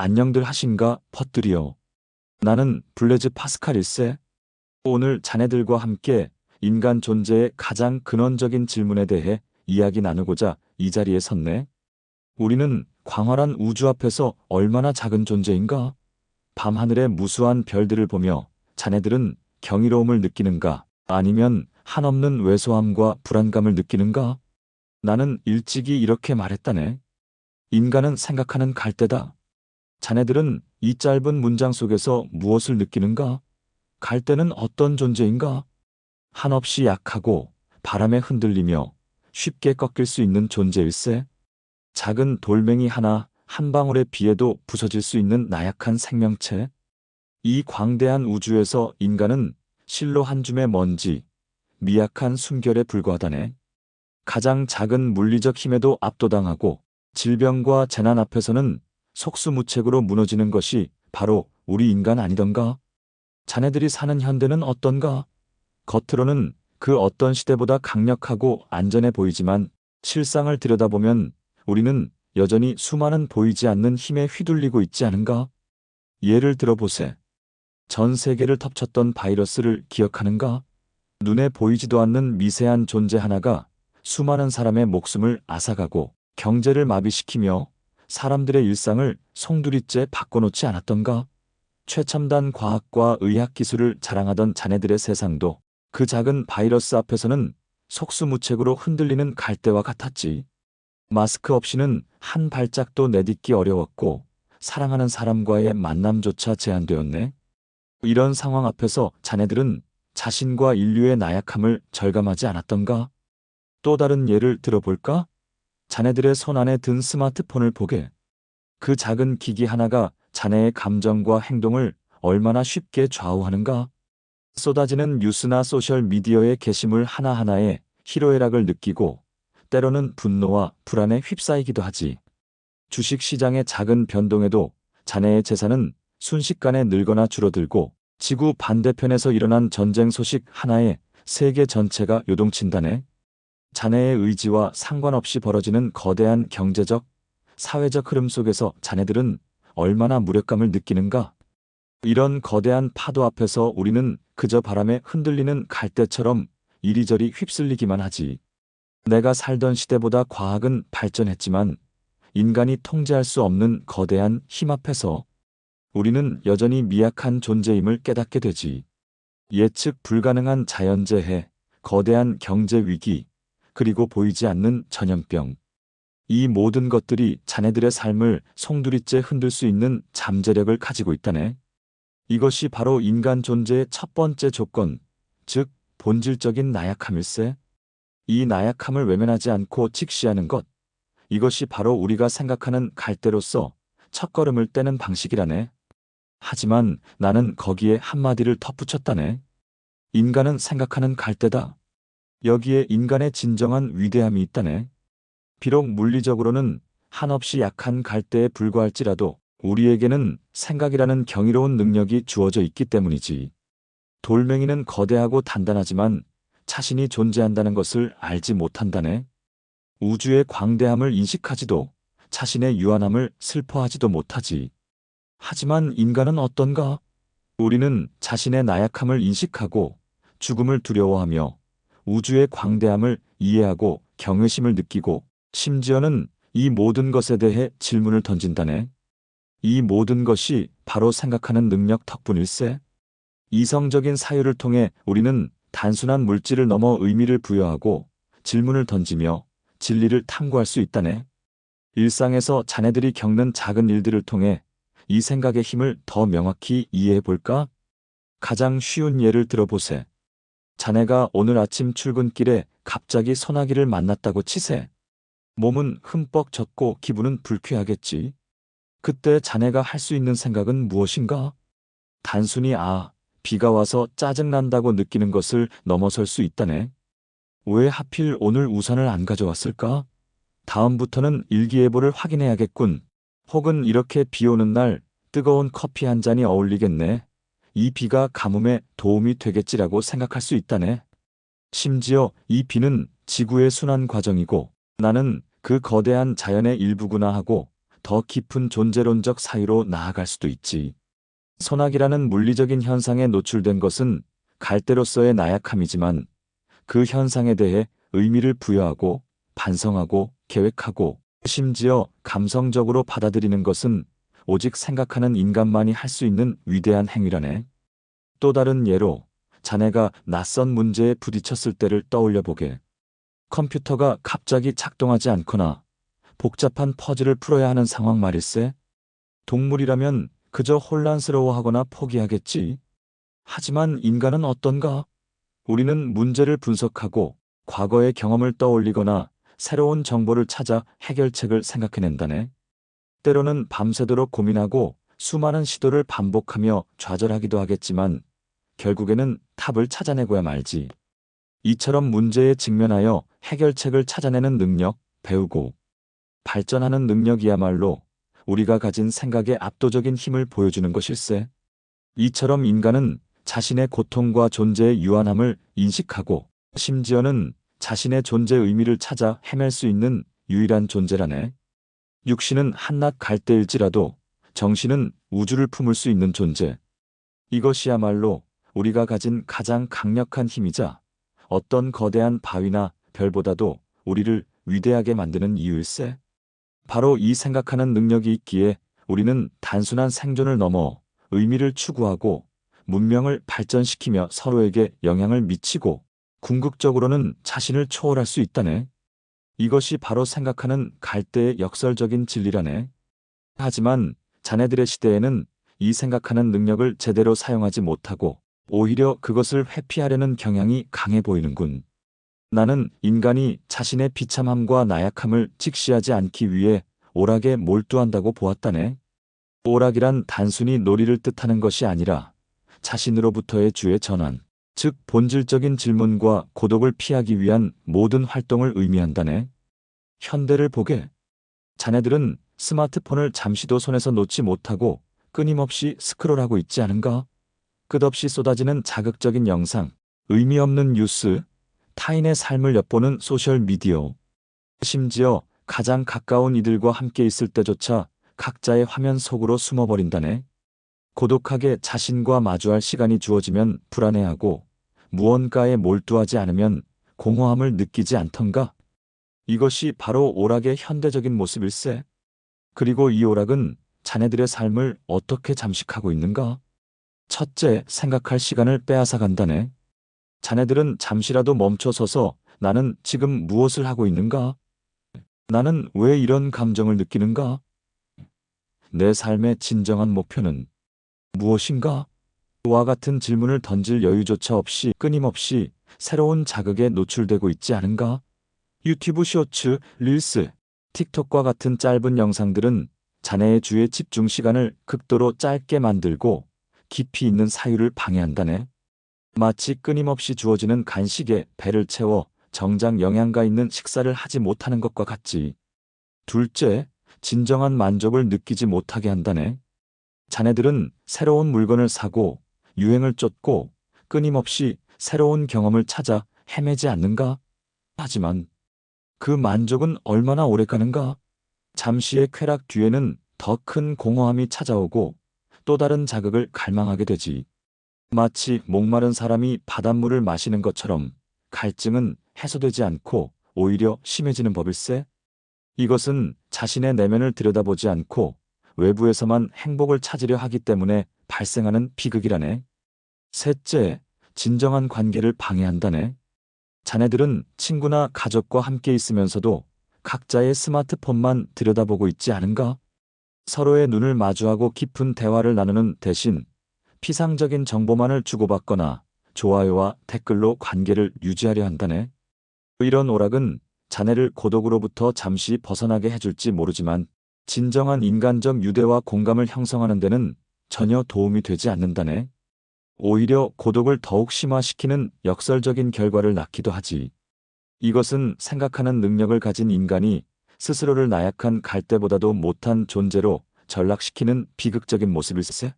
안녕들 하신가 퍼뜨리요. 나는 블레즈 파스칼 일세. 오늘 자네들과 함께 인간 존재의 가장 근원적인 질문에 대해 이야기 나누고자 이 자리에 섰네. 우리는 광활한 우주 앞에서 얼마나 작은 존재인가? 밤하늘의 무수한 별들을 보며 자네들은 경이로움을 느끼는가? 아니면 한없는 왜소함과 불안감을 느끼는가? 나는 일찍이 이렇게 말했다네. 인간은 생각하는 갈대다. 자네들은 이 짧은 문장 속에서 무엇을 느끼는가? 갈대는 어떤 존재인가? 한없이 약하고 바람에 흔들리며 쉽게 꺾일 수 있는 존재일세. 작은 돌멩이 하나 한 방울의 비에도 부서질 수 있는 나약한 생명체. 이 광대한 우주에서 인간은 실로 한 줌의 먼지, 미약한 숨결에 불과하다네. 가장 작은 물리적 힘에도 압도당하고 질병과 재난 앞에서는 속수무책으로 무너지는 것이 바로 우리 인간 아니던가? 자네들이 사는 현대는 어떤가? 겉으로는 그 어떤 시대보다 강력하고 안전해 보이지만 실상을 들여다보면 우리는 여전히 수많은 보이지 않는 힘에 휘둘리고 있지 않은가? 예를 들어보세. 전 세계를 덮쳤던 바이러스를 기억하는가? 눈에 보이지도 않는 미세한 존재 하나가 수많은 사람의 목숨을 앗아가고 경제를 마비시키며 사람들의 일상을 송두리째 바꿔놓지 않았던가? 최첨단 과학과 의학 기술을 자랑하던 자네들의 세상도 그 작은 바이러스 앞에서는 속수무책으로 흔들리는 갈대와 같았지. 마스크 없이는 한 발짝도 내딛기 어려웠고 사랑하는 사람과의 만남조차 제한되었네. 이런 상황 앞에서 자네들은 자신과 인류의 나약함을 절감하지 않았던가? 또 다른 예를 들어볼까? 자네들의 손 안에 든 스마트폰을 보게. 그 작은 기기 하나가 자네의 감정과 행동을 얼마나 쉽게 좌우하는가? 쏟아지는 뉴스나 소셜 미디어의 게시물 하나하나에 희로애락을 느끼고 때로는 분노와 불안에 휩싸이기도 하지. 주식 시장의 작은 변동에도 자네의 재산은 순식간에 늘거나 줄어들고 지구 반대편에서 일어난 전쟁 소식 하나에 세계 전체가 요동친다네. 자네의 의지와 상관없이 벌어지는 거대한 경제적, 사회적 흐름 속에서 자네들은 얼마나 무력감을 느끼는가? 이런 거대한 파도 앞에서 우리는 그저 바람에 흔들리는 갈대처럼 이리저리 휩쓸리기만 하지. 내가 살던 시대보다 과학은 발전했지만 인간이 통제할 수 없는 거대한 힘 앞에서 우리는 여전히 미약한 존재임을 깨닫게 되지. 예측 불가능한 자연재해, 거대한 경제 위기, 그리고 보이지 않는 전염병. 이 모든 것들이 자네들의 삶을 송두리째 흔들 수 있는 잠재력을 가지고 있다네. 이것이 바로 인간 존재의 첫 번째 조건, 즉 본질적인 나약함일세. 이 나약함을 외면하지 않고 직시하는 것. 이것이 바로 우리가 생각하는 갈대로서 첫걸음을 떼는 방식이라네. 하지만 나는 거기에 한마디를 덧붙였다네. 인간은 생각하는 갈대다. 여기에 인간의 진정한 위대함이 있다네. 비록 물리적으로는 한없이 약한 갈대에 불과할지라도 우리에게는 생각이라는 경이로운 능력이 주어져 있기 때문이지. 돌멩이는 거대하고 단단하지만 자신이 존재한다는 것을 알지 못한다네. 우주의 광대함을 인식하지도 자신의 유한함을 슬퍼하지도 못하지. 하지만 인간은 어떤가? 우리는 자신의 나약함을 인식하고 죽음을 두려워하며 우주의 광대함을 이해하고 경외심을 느끼고 심지어는 이 모든 것에 대해 질문을 던진다네. 이 모든 것이 바로 생각하는 능력 덕분일세. 이성적인 사유를 통해 우리는 단순한 물질을 넘어 의미를 부여하고 질문을 던지며 진리를 탐구할 수 있다네. 일상에서 자네들이 겪는 작은 일들을 통해 이 생각의 힘을 더 명확히 이해해 볼까? 가장 쉬운 예를 들어보세. 자네가 오늘 아침 출근길에 갑자기 소나기를 만났다고 치세. 몸은 흠뻑 젖고 기분은 불쾌하겠지. 그때 자네가 할 수 있는 생각은 무엇인가? 단순히 아, 비가 와서 짜증난다고 느끼는 것을 넘어설 수 있다네. 왜 하필 오늘 우산을 안 가져왔을까? 다음부터는 일기예보를 확인해야겠군. 혹은 이렇게 비 오는 날 뜨거운 커피 한 잔이 어울리겠네. 이 비가 가뭄에 도움이 되겠지라고 생각할 수 있다네. 심지어 이 비는 지구의 순환 과정이고 나는 그 거대한 자연의 일부구나 하고 더 깊은 존재론적 사유로 나아갈 수도 있지. 소나기라는 물리적인 현상에 노출된 것은 갈대로서의 나약함이지만 그 현상에 대해 의미를 부여하고 반성하고 계획하고 심지어 감성적으로 받아들이는 것은 오직 생각하는 인간만이 할 수 있는 위대한 행위라네. 또 다른 예로 자네가 낯선 문제에 부딪혔을 때를 떠올려 보게. 컴퓨터가 갑자기 작동하지 않거나 복잡한 퍼즐을 풀어야 하는 상황 말일세. 동물이라면 그저 혼란스러워하거나 포기하겠지. 하지만 인간은 어떤가? 우리는 문제를 분석하고 과거의 경험을 떠올리거나 새로운 정보를 찾아 해결책을 생각해낸다네. 때로는 밤새도록 고민하고 수많은 시도를 반복하며 좌절하기도 하겠지만 결국에는 답을 찾아내고야 말지. 이처럼 문제에 직면하여 해결책을 찾아내는 능력, 배우고 발전하는 능력이야말로 우리가 가진 생각의 압도적인 힘을 보여주는 것일세. 이처럼 인간은 자신의 고통과 존재의 유한함을 인식하고 심지어는 자신의 존재 의미를 찾아 헤맬 수 있는 유일한 존재라네. 육신은 한낱 갈대일지라도 정신은 우주를 품을 수 있는 존재. 이것이야말로 우리가 가진 가장 강력한 힘이자 어떤 거대한 바위나 별보다도 우리를 위대하게 만드는 이유일세. 바로 이 생각하는 능력이 있기에 우리는 단순한 생존을 넘어 의미를 추구하고 문명을 발전시키며 서로에게 영향을 미치고 궁극적으로는 자신을 초월할 수 있다네. 이것이 바로 생각하는 갈대의 역설적인 진리라네. 하지만 자네들의 시대에는 이 생각하는 능력을 제대로 사용하지 못하고 오히려 그것을 회피하려는 경향이 강해 보이는군. 나는 인간이 자신의 비참함과 나약함을 직시하지 않기 위해 오락에 몰두한다고 보았다네. 오락이란 단순히 놀이를 뜻하는 것이 아니라 자신으로부터의 주의 전환, 즉 본질적인 질문과 고독을 피하기 위한 모든 활동을 의미한다네. 현대를 보게. 자네들은 스마트폰을 잠시도 손에서 놓지 못하고 끊임없이 스크롤하고 있지 않은가? 끝없이 쏟아지는 자극적인 영상, 의미 없는 뉴스, 타인의 삶을 엿보는 소셜미디어. 심지어 가장 가까운 이들과 함께 있을 때조차 각자의 화면 속으로 숨어버린다네. 고독하게 자신과 마주할 시간이 주어지면 불안해하고 무언가에 몰두하지 않으면 공허함을 느끼지 않던가? 이것이 바로 오락의 현대적인 모습일세. 그리고 이 오락은 자네들의 삶을 어떻게 잠식하고 있는가? 첫째, 생각할 시간을 빼앗아 간다네. 자네들은 잠시라도 멈춰서서 나는 지금 무엇을 하고 있는가? 나는 왜 이런 감정을 느끼는가? 내 삶의 진정한 목표는 무엇인가? 와 같은 질문을 던질 여유조차 없이 끊임없이 새로운 자극에 노출되고 있지 않은가? 유튜브 쇼츠, 릴스, 틱톡과 같은 짧은 영상들은 자네의 주의 집중 시간을 극도로 짧게 만들고 깊이 있는 사유를 방해한다네. 마치 끊임없이 주어지는 간식에 배를 채워 정작 영양가 있는 식사를 하지 못하는 것과 같지. 둘째, 진정한 만족을 느끼지 못하게 한다네. 자네들은 새로운 물건을 사고 유행을 쫓고 끊임없이 새로운 경험을 찾아 헤매지 않는가? 하지만 그 만족은 얼마나 오래 가는가? 잠시의 쾌락 뒤에는 더 큰 공허함이 찾아오고 또 다른 자극을 갈망하게 되지. 마치 목마른 사람이 바닷물을 마시는 것처럼 갈증은 해소되지 않고 오히려 심해지는 법일세? 이것은 자신의 내면을 들여다보지 않고 외부에서만 행복을 찾으려 하기 때문에 발생하는 비극이라네. 셋째, 진정한 관계를 방해한다네. 자네들은 친구나 가족과 함께 있으면서도 각자의 스마트폰만 들여다보고 있지 않은가? 서로의 눈을 마주하고 깊은 대화를 나누는 대신 피상적인 정보만을 주고받거나 좋아요와 댓글로 관계를 유지하려 한다네. 이런 오락은 자네를 고독으로부터 잠시 벗어나게 해줄지 모르지만 진정한 인간적 유대와 공감을 형성하는 데는 전혀 도움이 되지 않는다네. 오히려 고독을 더욱 심화시키는 역설적인 결과를 낳기도 하지. 이것은 생각하는 능력을 가진 인간이 스스로를 나약한 갈대보다도 못한 존재로 전락시키는 비극적인 모습일세.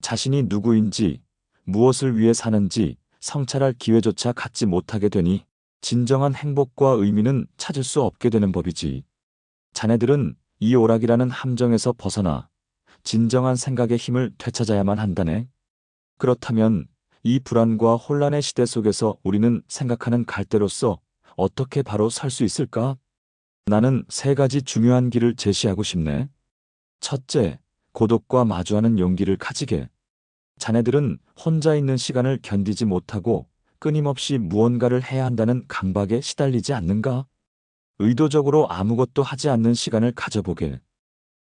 자신이 누구인지, 무엇을 위해 사는지 성찰할 기회조차 갖지 못하게 되니 진정한 행복과 의미는 찾을 수 없게 되는 법이지. 자네들은 이 오락이라는 함정에서 벗어나 진정한 생각의 힘을 되찾아야만 한다네. 그렇다면 이 불안과 혼란의 시대 속에서 우리는 생각하는 갈대로서 어떻게 바로 설 수 있을까? 나는 세 가지 중요한 길을 제시하고 싶네. 첫째, 고독과 마주하는 용기를 가지게. 자네들은 혼자 있는 시간을 견디지 못하고 끊임없이 무언가를 해야 한다는 강박에 시달리지 않는가? 의도적으로 아무것도 하지 않는 시간을 가져보게.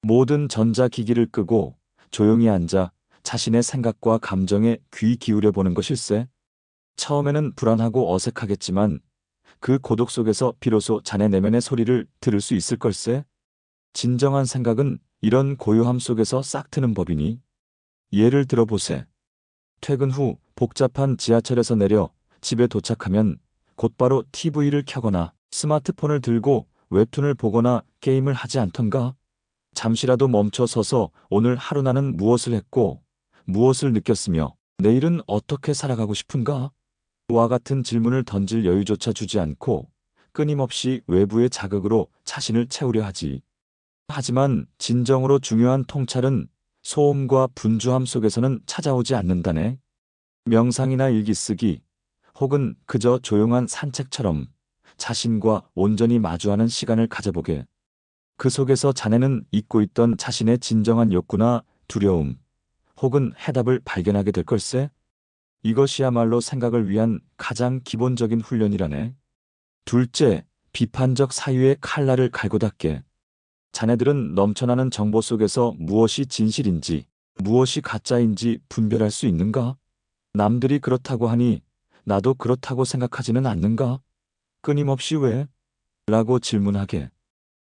모든 전자기기를 끄고 조용히 앉아 자신의 생각과 감정에 귀 기울여 보는 것일세. 처음에는 불안하고 어색하겠지만 그 고독 속에서 비로소 자네 내면의 소리를 들을 수 있을 걸세. 진정한 생각은 이런 고요함 속에서 싹 트는 법이니. 예를 들어보세. 퇴근 후 복잡한 지하철에서 내려 집에 도착하면 곧바로 TV를 켜거나 스마트폰을 들고 웹툰을 보거나 게임을 하지 않던가? 잠시라도 멈춰 서서 오늘 하루 나는 무엇을 했고 무엇을 느꼈으며 내일은 어떻게 살아가고 싶은가? 와 같은 질문을 던질 여유조차 주지 않고 끊임없이 외부의 자극으로 자신을 채우려 하지. 하지만 진정으로 중요한 통찰은 소음과 분주함 속에서는 찾아오지 않는다네. 명상이나 일기 쓰기, 혹은 그저 조용한 산책처럼 자신과 온전히 마주하는 시간을 가져보게. 그 속에서 자네는 잊고 있던 자신의 진정한 욕구나 두려움, 혹은 해답을 발견하게 될 걸세. 이것이야말로 생각을 위한 가장 기본적인 훈련이라네. 둘째, 비판적 사유의 칼날을 갈고 닦게. 자네들은 넘쳐나는 정보 속에서 무엇이 진실인지, 무엇이 가짜인지 분별할 수 있는가? 남들이 그렇다고 하니 나도 그렇다고 생각하지는 않는가? 끊임없이 왜? 라고 질문하게.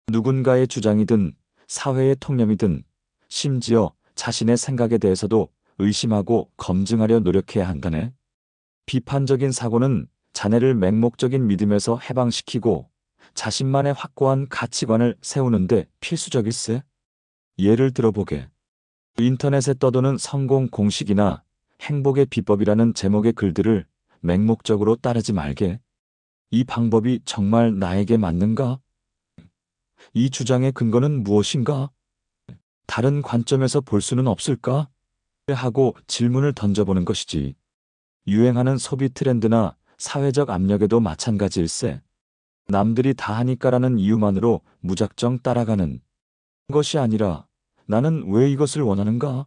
누군가의 주장이든 사회의 통념이든 심지어 자신의 생각에 대해서도 의심하고 검증하려 노력해야 한다네. 비판적인 사고는 자네를 맹목적인 믿음에서 해방시키고 자신만의 확고한 가치관을 세우는데 필수적일세. 예를 들어보게. 인터넷에 떠도는 성공 공식이나 행복의 비법이라는 제목의 글들을 맹목적으로 따르지 말게. 이 방법이 정말 나에게 맞는가? 이 주장의 근거는 무엇인가? 다른 관점에서 볼 수는 없을까? 하고 질문을 던져보는 것이지. 유행하는 소비 트렌드나 사회적 압력에도 마찬가지일세. 남들이 다 하니까라는 이유만으로 무작정 따라가는 것이 아니라 나는 왜 이것을 원하는가?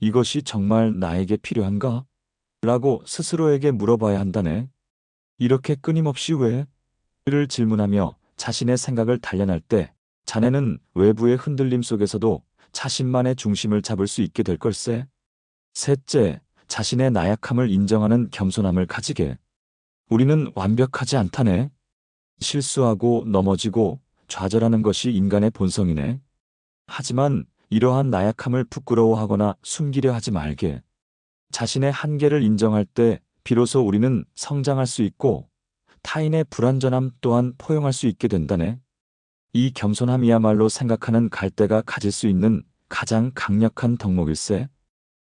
이것이 정말 나에게 필요한가? 라고 스스로에게 물어봐야 한다네. 이렇게 끊임없이 왜? 를 질문하며 자신의 생각을 단련할 때 자네는 외부의 흔들림 속에서도 자신만의 중심을 잡을 수 있게 될 걸세. 셋째, 자신의 나약함을 인정하는 겸손함을 가지게. 우리는 완벽하지 않다네. 실수하고 넘어지고 좌절하는 것이 인간의 본성이네. 하지만 이러한 나약함을 부끄러워하거나 숨기려 하지 말게. 자신의 한계를 인정할 때 비로소 우리는 성장할 수 있고 타인의 불완전함 또한 포용할 수 있게 된다네. 이 겸손함이야말로 생각하는 갈대가 가질 수 있는 가장 강력한 덕목일세.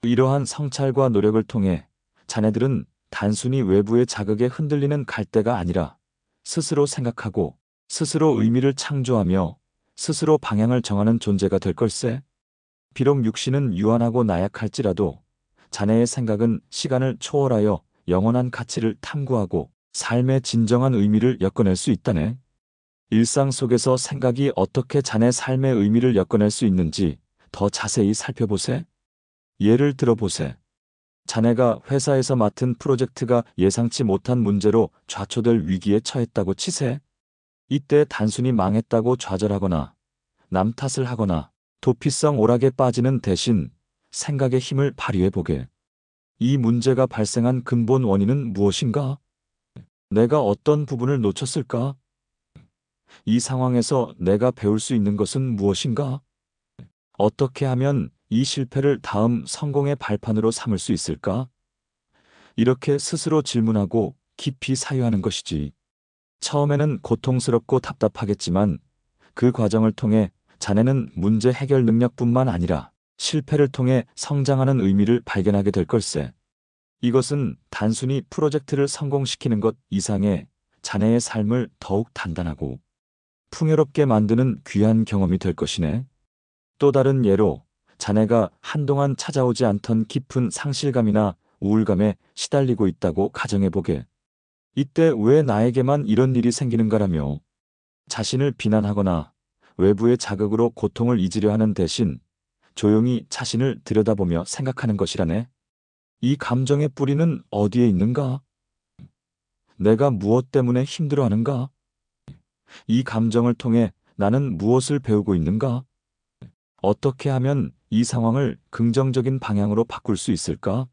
이러한 성찰과 노력을 통해 자네들은 단순히 외부의 자극에 흔들리는 갈대가 아니라 스스로 생각하고 스스로 의미를 창조하며 스스로 방향을 정하는 존재가 될 걸세. 비록 육신은 유한하고 나약할지라도 자네의 생각은 시간을 초월하여 영원한 가치를 탐구하고 삶의 진정한 의미를 엮어낼 수 있다네. 일상 속에서 생각이 어떻게 자네 삶의 의미를 엮어낼 수 있는지 더 자세히 살펴보세. 예를 들어보세. 자네가 회사에서 맡은 프로젝트가 예상치 못한 문제로 좌초될 위기에 처했다고 치세. 이때 단순히 망했다고 좌절하거나 남 탓을 하거나 도피성 오락에 빠지는 대신 생각의 힘을 발휘해 보게. 이 문제가 발생한 근본 원인은 무엇인가? 내가 어떤 부분을 놓쳤을까? 이 상황에서 내가 배울 수 있는 것은 무엇인가? 어떻게 하면 이 실패를 다음 성공의 발판으로 삼을 수 있을까? 이렇게 스스로 질문하고 깊이 사유하는 것이지. 처음에는 고통스럽고 답답하겠지만 그 과정을 통해 자네는 문제 해결 능력뿐만 아니라 실패를 통해 성장하는 의미를 발견하게 될 걸세. 이것은 단순히 프로젝트를 성공시키는 것 이상의 자네의 삶을 더욱 단단하고 풍요롭게 만드는 귀한 경험이 될 것이네. 또 다른 예로 자네가 한동안 찾아오지 않던 깊은 상실감이나 우울감에 시달리고 있다고 가정해보게. 이때 왜 나에게만 이런 일이 생기는가라며 자신을 비난하거나 외부의 자극으로 고통을 잊으려 하는 대신 조용히 자신을 들여다보며 생각하는 것이라네. 이 감정의 뿌리는 어디에 있는가? 내가 무엇 때문에 힘들어하는가? 이 감정을 통해 나는 무엇을 배우고 있는가? 어떻게 하면 이 상황을 긍정적인 방향으로 바꿀 수 있을까?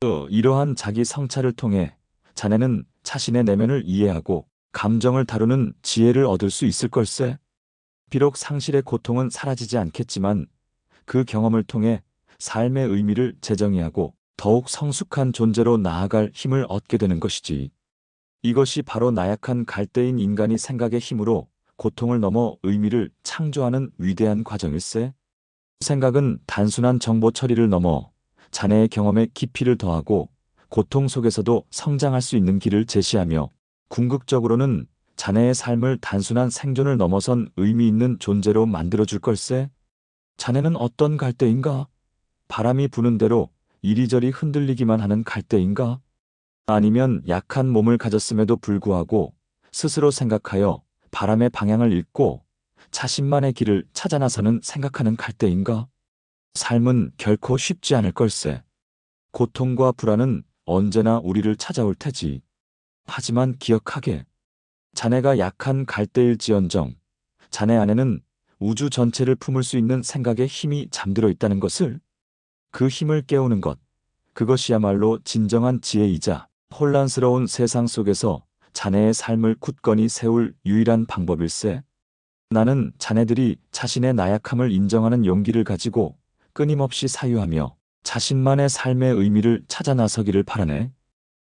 또 이러한 자기 성찰을 통해 자네는 자신의 내면을 이해하고 감정을 다루는 지혜를 얻을 수 있을 걸세. 비록 상실의 고통은 사라지지 않겠지만 그 경험을 통해 삶의 의미를 재정의하고 더욱 성숙한 존재로 나아갈 힘을 얻게 되는 것이지. 이것이 바로 나약한 갈대인 인간이 생각의 힘으로 고통을 넘어 의미를 창조하는 위대한 과정일세. 생각은 단순한 정보 처리를 넘어 자네의 경험에 깊이를 더하고 고통 속에서도 성장할 수 있는 길을 제시하며 궁극적으로는 자네의 삶을 단순한 생존을 넘어선 의미 있는 존재로 만들어줄 걸세. 자네는 어떤 갈대인가? 바람이 부는 대로 이리저리 흔들리기만 하는 갈대인가? 아니면 약한 몸을 가졌음에도 불구하고 스스로 생각하여 바람의 방향을 읽고 자신만의 길을 찾아 나서는 생각하는 갈대인가? 삶은 결코 쉽지 않을 걸세. 고통과 불안은 언제나 우리를 찾아올 테지. 하지만 기억하게. 자네가 약한 갈대일지언정 자네 안에는 우주 전체를 품을 수 있는 생각의 힘이 잠들어 있다는 것을 그 힘을 깨우는 것 그것이야말로 진정한 지혜이자 혼란스러운 세상 속에서 자네의 삶을 굳건히 세울 유일한 방법일세. 나는 자네들이 자신의 나약함을 인정하는 용기를 가지고 끊임없이 사유하며 자신만의 삶의 의미를 찾아 나서기를 바라네.